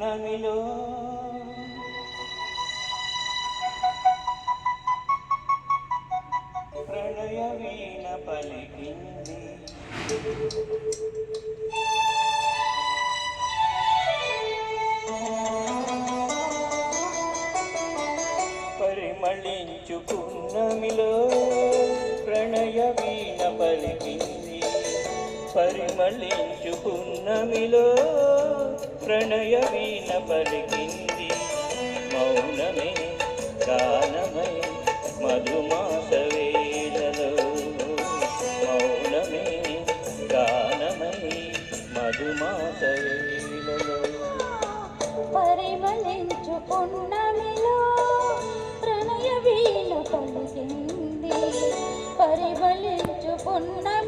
పున్నమిలో ప్రణయ వీణ పలికింది. పరిమళించుకున్నమిలో ప్రణయ వీణ పలికింది. పరిమళించుకున్నమిలో ప్రణయ వీణ పలికింది మౌనమే గానమై మధుమాస వేళలో. మౌనమే గానమై మధుమాస వేళలో. పరిమళించు ప్రణయ వీణ పలికింది. పరిమళించుకున్న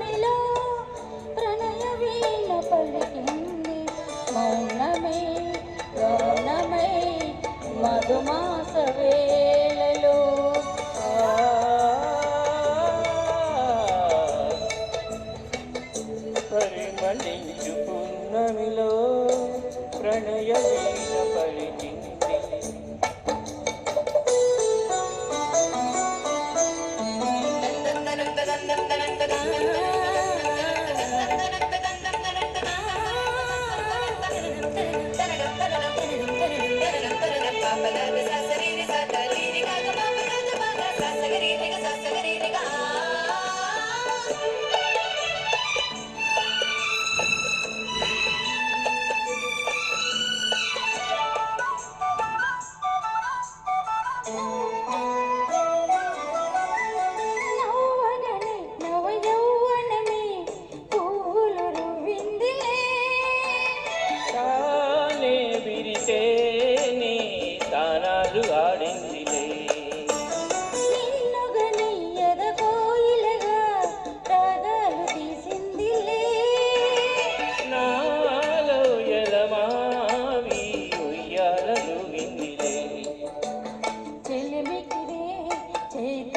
ప్రణయ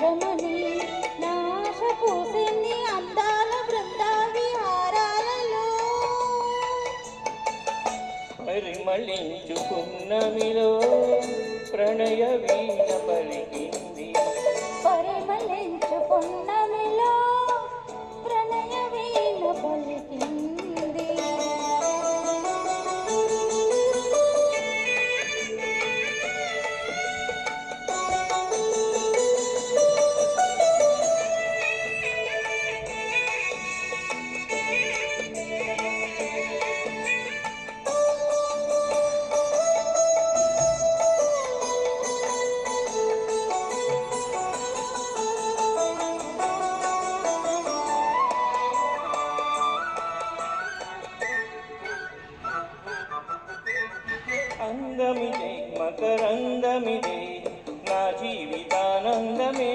చైత్రమని నాశ పూసింది అందాల బృందావిహారాలలో పరిమళించుకున్నమిలో ప్రణయ వీణ పలికింది. పరిమళించు అందమిదే మకరందమిదే నా జీవితానందమే.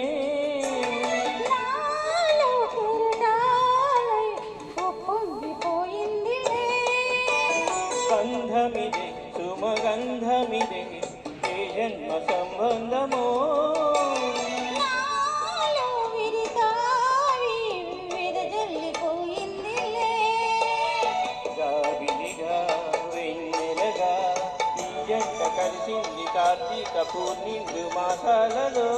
గంధమిదే సుమగంధమిదే ఏ జన్మ సంబంధమో. జంట కలిసింది కార్తీక పూర్ణిందు మాసాలలో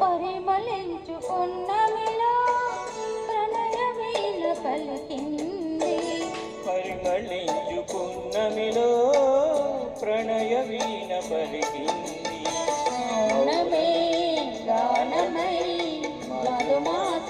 పరిమళించుకున్నమిలో ప్రణయ వేల పలికింది గానమై మధుమాస